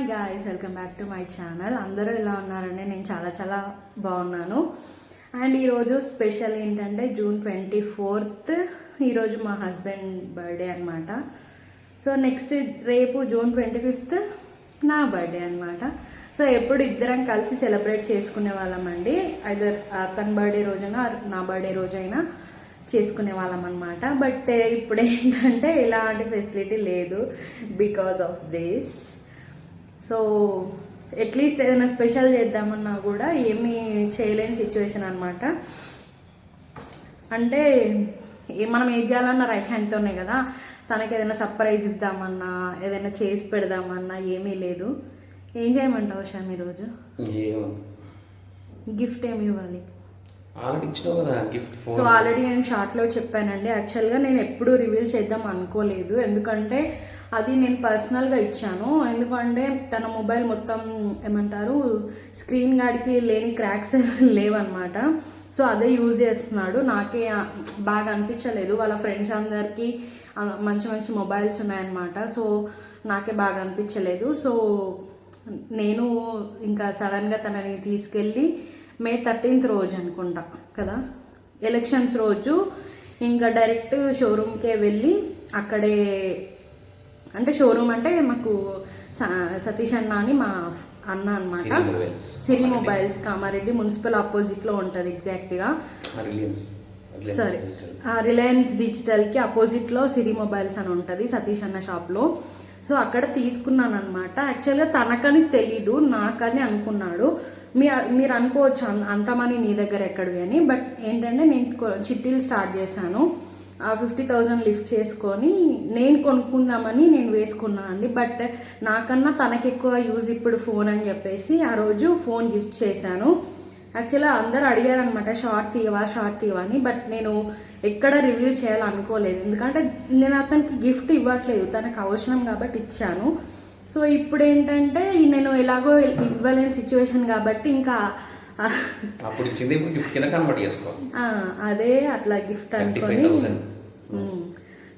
Hi guys welcome back to my channel అందరూ ఎలా ఉన్నారండి? నేను చాలా చాలా బాగున్నాను. అండ్ ఈరోజు స్పెషల్ ఏంటంటే జూన్ ట్వంటీ ఫోర్త్ ఈరోజు మా హస్బెండ్ బర్త్డే అనమాట సో నెక్స్ట్ రేపు జూన్ ట్వంటీ ఫిఫ్త్ నా బర్త్డే అనమాట సో ఎప్పుడు ఇద్దరం కలిసి సెలబ్రేట్ చేసుకునే వాళ్ళమండి ఐదర్ అతని బర్త్డే రోజైనా నా బర్త్డే రోజైనా చేసుకునే వాళ్ళం అనమాట బట్ ఇప్పుడు ఏంటంటే ఎలాంటి ఫెసిలిటీ లేదు because of this so at least ఏదైనా స్పెషల్ చేద్దామన్నా కూడా ఏమీ చేయలేని సిచ్యువేషన్ అనమాట అంటే మనం ఏం చేయాలన్నా రైట్ హ్యాండ్తోనే కదా. తనకి ఏదైనా సర్ప్రైజ్ ఇద్దామన్నా ఏదైనా చేసి పెడదామన్నా ఏమీ లేదు. ఏం చేయమంటావు షామ్ ఈరోజు గిఫ్ట్ ఏమి ఇవ్వాలి? సో ఆల్రెడీ నేను షార్ట్లో చెప్పానండి. యాక్చువల్గా నేను ఎప్పుడూ రివీల్ చేద్దాం అనుకోలేదు. ఎందుకంటే అది నేను పర్సనల్గా ఇచ్చాను. ఎందుకంటే తన మొబైల్ మొత్తం ఏమంటారు స్క్రీన్ గార్డ్కి లేని క్రాక్స్ లేవన్నమాట. సో అదే యూజ్ చేస్తున్నాడు. నాకే బాగా అనిపించలేదు. వాళ్ళ ఫ్రెండ్స్ అందరికీ మంచి మంచి మొబైల్స్ ఉన్నాయన్నమాట. సో నాకే బాగా అనిపించలేదు. సో నేను ఇంకా సడన్గా తనని తీసుకెళ్ళి మే థర్టీన్త్ రోజు అనుకుంటా కదా? ఎలక్షన్స్ రోజు ఇంకా డైరెక్ట్ షోరూమ్కే వెళ్ళి అక్కడే అంటే షోరూమ్ అంటే మాకు సతీష్ అన్న అని మా అన్న అనమాట సిరి మొబైల్స్. కామారెడ్డి. మున్సిపల్ ఆపోజిట్లో ఉంటుంది ఎగ్జాక్ట్గా సరే రిలయన్స్ డిజిటల్కి అపోజిట్లో సిరి మొబైల్స్ అని ఉంటుంది సతీష్ అన్న షాప్లో సో అక్కడ తీసుకున్నాను అనమాట యాక్చువల్గా తనకని తెలీదు నాకని అనుకున్నాడు. మీ మీరు అనుకోవచ్చు "అన్- అంత మనీ నీ దగ్గర ఎక్కడివి అని. బట్ ఏంటంటే నేను చిట్టీలు స్టార్ట్ చేశాను. ఫిఫ్టీ థౌజండ్ లిఫ్ట్ చేసుకొని నేను కొనుక్కుందామని నేను వేసుకున్నాను అండి బట్ నాకన్నా తనకి ఎక్కువ యూజ్ ఇప్పుడు ఫోన్ అని చెప్పేసి ఆ రోజు ఫోన్ గిఫ్ట్ చేశాను. యాక్చువల్గా అందరు అడిగారు అనమాట షార్ట్ తీయవా షార్ట్ తీయవా అని. బట్ నేను ఎక్కడ రివీల్ చేయాలనుకోలేదు. ఎందుకంటే నేను అతనికి గిఫ్ట్ ఇవ్వట్లేదు. తనకు అవసరం కాబట్టి ఇచ్చాను. సో ఇప్పుడు ఏంటంటే నేను ఎలాగో ఇవ్వలేని సిచ్యువేషన్ కాబట్టి ఇంకా ఆ, అప్పుడు గిఫ్ట్ ఆ, అదే అట్లా గిఫ్ట్ అనుకొని 35,000.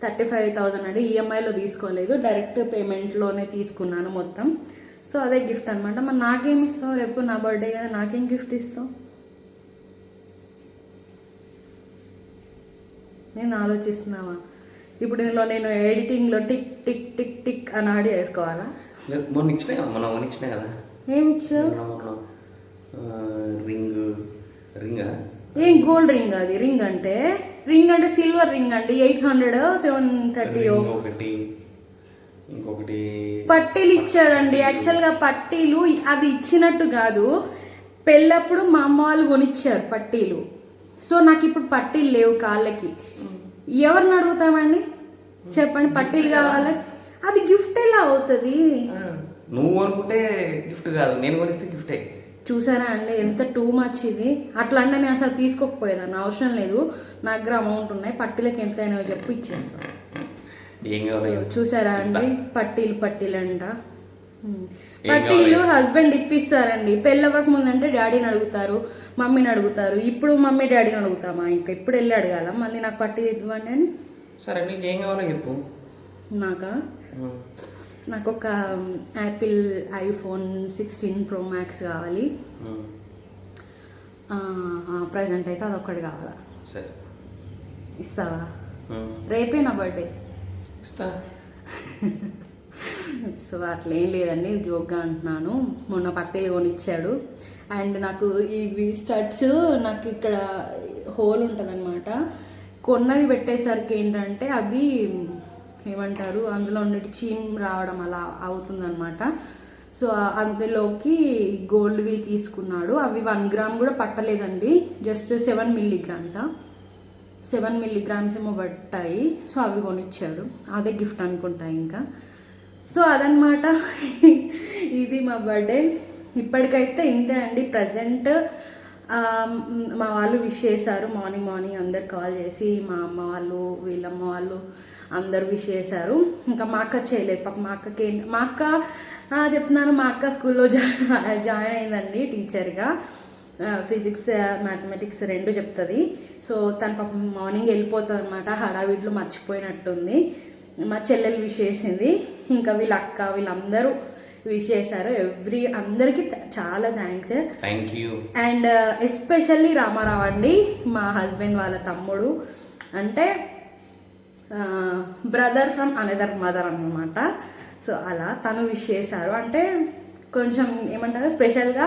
థర్టీ ఫైవ్ థౌజండ్ అంటే ఈఎంఐలో తీసుకోలేదు డైరెక్ట్ పేమెంట్లోనే తీసుకున్నాను మొత్తం. సో అదే గిఫ్ట్ అనమాట మరి నాకేం ఇస్తావు రేపు నా బర్త్డే కదా నాకేం గిఫ్ట్ ఇస్తావు? నేను ఆలోచిస్తున్నావా? ఇప్పుడు ఇందులో నేను ఎడిటింగ్లో టిక్ టిక్ టిక్ టిక్ అని ఆడి వేసుకోవాలా మొన్న ఇచ్చినా కదా మొన్న మొన్న ఇచ్చినా కదా. ఏమి ఇచ్చావు? Ring ring? ఏం గోల్డ్ రింగ్ అది? రింగ్ అంటే రింగ్ అంటే సిల్వర్ రింగ్ అండి ఎయిట్ హండ్రెడ్ సెవెన్ థర్టీ ఒకటి ఇంకొకటి పట్టీలు ఇచ్చాడండి. యాక్చువల్గా పట్టీలు అది ఇచ్చినట్టు కాదు. పెళ్ళప్పుడు మా అమ్మ వాళ్ళు కొనిచ్చారు పట్టీలు. సో నాకు ఇప్పుడు పట్టీలు లేవు కాళ్ళకి. ఎవరిని అడుగుతామండి? చెప్పండి పట్టీలు కావాలి? అది గిఫ్ట్ ఎలా అవుతుంది? నువ్వు అనుకుంటే గిఫ్ట్ కాదు. నేను కొనిస్తే గిఫ్టే. చూసారా అండి? ఎంత టూ మచ్ ఇది. అట్లా అంటే నేను అసలు తీసుకోకపోయేదాన్ని. అవసరం లేదు. నా దగ్గర అమౌంట్ ఉన్నాయి. పట్టీలకి ఎంత అయినా చెప్పి ఇచ్చేస్తాను చూసారా అండి? పట్టీలు పట్టీలు అంట పట్టీలు? హస్బెండ్ ఇప్పిస్తారండి. పెళ్ళవక ముందంటే డాడీని అడుగుతారు మమ్మీని అడుగుతారు. ఇప్పుడు మమ్మీ డాడీని అడుగుతామా? ఇంకా ఇప్పుడు వెళ్ళి అడగాల? మళ్ళీ నాకు పట్టీ ఇవ్వండి అని? సరే నీకు ఏం కావాలో చెప్పు. నాకా? నాకు ఒక Apple iPhone sixteen pro max కావాలి. ప్రజెంట్ అయితే అదొక్కటి కావాలా. సరే. ఇస్తావా? రేపే నా బర్త్డే ఇస్తా. సో అట్లా ఏం లేదండి జోక్గా అంటున్నాను. మొన్న పట్టేలు కొనిచ్చాడు. అండ్ నాకు ఇవి స్టడ్స్ నాకు ఇక్కడ హోల్ ఉంటుందన్నమాట. కొన్నది పెట్టేసరికి ఏంటంటే అది ఏమంటారు? అందులో ఉన్నటి చీమ్ రావడం అలా అవుతుందన్నమాట. సో అందులోకి గోల్డ్వి తీసుకున్నాడు. అవి వన్ గ్రామ్ కూడా పట్టలేదండి. జస్ట్ సెవెన్ మిల్లీగ్రామ్సా? సెవెన్ మిల్లీగ్రామ్స్ ఏమో పట్టాయి. సో అవి కొనిచ్చాడు. అదే గిఫ్ట్ అనుకుంటా ఇంకా. సో అదనమాట ఇది మా బర్త్డే. ఇప్పటికైతే ఇంతే అండి. ప్రజెంట్ మా వాళ్ళు విష్ చేశారు. మార్నింగ్ మార్నింగ్ అందరు కాల్ చేసి మా అమ్మ వాళ్ళు వీళ్ళమ్మ వాళ్ళు అందరు విష్ చేశారు. ఇంకా మా అక్క చేయలేదు. పాప మా అక్కకి ఏంటి మా అక్క చెప్తున్నాను మా అక్క స్కూల్లో జాయిన్ జాయిన్ అయిందండి టీచర్గా. ఫిజిక్స్ మ్యాథమెటిక్స్ రెండు చెప్తుంది. సో తను పాపం మార్నింగ్ వెళ్ళిపోతుంది అనమాట హడావిడిలో మర్చిపోయినట్టుంది. మా చెల్లెలు విష్ చేసింది. ఇంకా వీళ్ళ అక్క వీళ్ళందరూ విష్ చేశారు. ఎవ్రీ అందరికీ చాలా thanks thank you and especially Ramarao అండి మా హస్బెండ్ వాళ్ళ తమ్ముడు. అంటే బ్రదర్ ఫ్రమ్ అనదర్ మదర్ అన్నమాట. సో అలా తను విష్ చేశారు. అంటే కొంచెం ఏమంటారు? స్పెషల్గా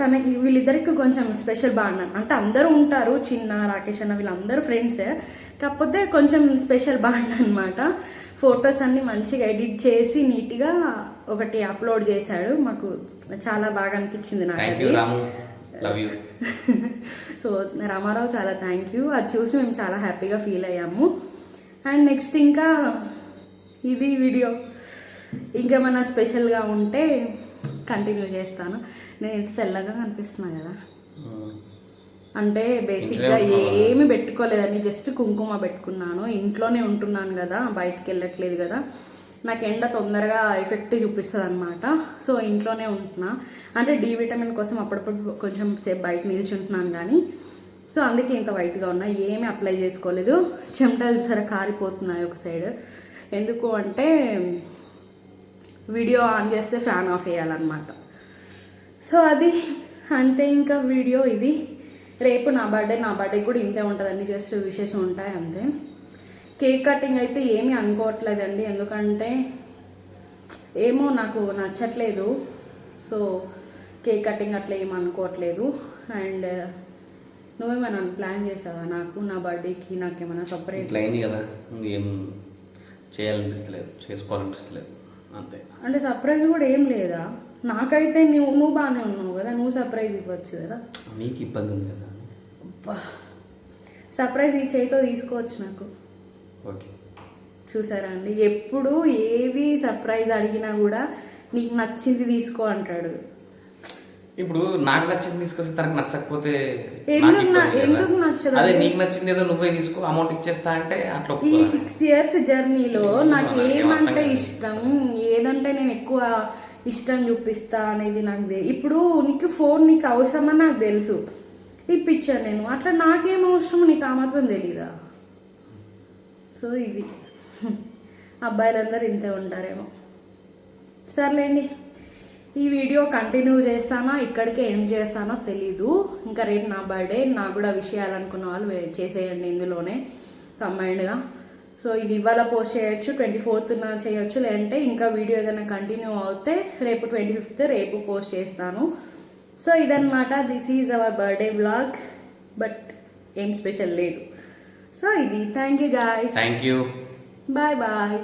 తనకి వీళ్ళిద్దరికి కొంచెం స్పెషల్ బాండ్ అంటే అందరూ ఉంటారు చిన్న రాకేష్ అన్న వీళ్ళందరూ ఫ్రెండ్సే కాకపోతే కొంచెం స్పెషల్ బాండ్ అనమాట ఫొటోస్ అన్ని మంచిగా ఎడిట్ చేసి నీట్గా ఒకటి అప్లోడ్ చేశాడు. మాకు చాలా బాగా అనిపించింది నాకు లవ్ యూ సో రామారావు చాలా థ్యాంక్ యూ అది చూసి మేము చాలా హ్యాపీగా ఫీల్ అయ్యాము. అండ్ నెక్స్ట్ ఇంకా ఇది వీడియో ఇంకేమైనా స్పెషల్గా ఉంటే కంటిన్యూ చేస్తాను. నేను ఇంత తెల్లగా కనిపిస్తున్నా కదా. అంటే బేసిక్గా? ఏమి పెట్టుకోలేదండి. జస్ట్ కుంకుమ పెట్టుకున్నాను. ఇంట్లోనే ఉంటున్నాను కదా. బయటికి వెళ్ళట్లేదు కదా. నాకు ఎండ తొందరగా ఎఫెక్ట్ చూపిస్తుంది అనమాట సో ఇంట్లోనే ఉంటున్నా. అంటే డి విటమిన్ కోసం అప్పుడప్పుడు కొంచెం సేపు బయట నిల్చుంటున్నాను కానీ సో అందుకే ఇంత వైట్గా ఉన్నా. ఏమీ అప్లై చేసుకోలేదు. చెమటలు సరే కారిపోతున్నాయి ఒక సైడ్ ఎందుకు అంటే వీడియో ఆన్ చేస్తే ఫ్యాన్ ఆఫ్ వేయాలన్నమాట సో అది. అంతే ఇంకా వీడియో ఇది. రేపు నా బర్త్డే నా బర్త్డే కూడా ఇంతే ఉంటుందని జస్ట్ విషెస్ ఉంటాయి అంతే. కేక్ కటింగ్ అయితే ఏమీ అనుకోవట్లేదండి. ఎందుకంటే ఏమో నాకు నచ్చట్లేదు. సో కేక్ కటింగ్ అట్లా ఏం అనుకోవట్లేదు. అండ్ నువ్వేమైనా ప్లాన్ చేసావా? నాకు నా బర్త్డేకి నాకేమైనా సర్ప్రైజ్? ఇట్లా అయింది కదా. ఏం చేయాలనిపిస్తలేదు. చేసుకోవాలనిపిస్తలేదు. అంతే. అంటే సర్ప్రైజ్ కూడా ఏం లేదా? నాకైతే నువ్వు నువ్వు బాగానే ఉన్నావు కదా. నువ్వు సర్ప్రైజ్ ఇవ్వచ్చు కదా? నీకు ఇబ్బంది ఉంది కదా. అబ్బా. సర్ప్రైజ్ ఈ చేతితో తీసుకోవచ్చు నాకు. ఓకే. చూసారా అండి? ఎప్పుడు ఏది సర్ప్రైజ్ అడిగినా కూడా నీకు నచ్చింది తీసుకో అంటాడు. ఇప్పుడు నాకు నచ్చింది తీసుకొస్తే తనకు నచ్చకపోతే ఎందుకు నచ్చదు? అదే నీకు నచ్చింది ఏదో నువ్వే తీసుకో అమౌంట్ ఇచ్చేస్తా అంటే అట్లా ఈ. సిక్స్ ఇయర్స్ జర్నీలో నాకు ఏమంటే. ఇష్టం? ఏదంటే నేను ఎక్కువ ఇష్టం చూపిస్తా అనేది నాకు తెలియదు ఇప్పుడు నీకు ఫోన్ నీకు అవసరమని నాకు తెలుసు. ఇప్పించాను నేను. అట్లా నాకేం అవసరం నీకు ఆ మాత్రం తెలీదా? సో ఇది. అబ్బాయిలందరూ ఇంతే ఉంటారేమో. సర్లేండి. ఈ వీడియో కంటిన్యూ చేస్తానా? ఇక్కడికే ఎండ్ చేస్తానో తెలీదు. ఇంకా రేపు నా బర్త్డే. నాకు కూడా విషయాలనుకున్న వాళ్ళు చేసేయండి ఇందులోనే కంబైన్డ్గా. సో ఇది ఇవాళ పోస్ట్ చేయొచ్చు ట్వంటీ ఫోర్త్న చేయొచ్చు. లేదంటే ఇంకా వీడియో ఏదైనా కంటిన్యూ అవుతే రేపు ట్వంటీ ఫిఫ్త్ రేపు పోస్ట్ చేస్తాను. సో ఇదన్నమాట. This is our birthday blog but ఏం స్పెషల్ లేదు. సో ఇది thank you guys thank you bye bye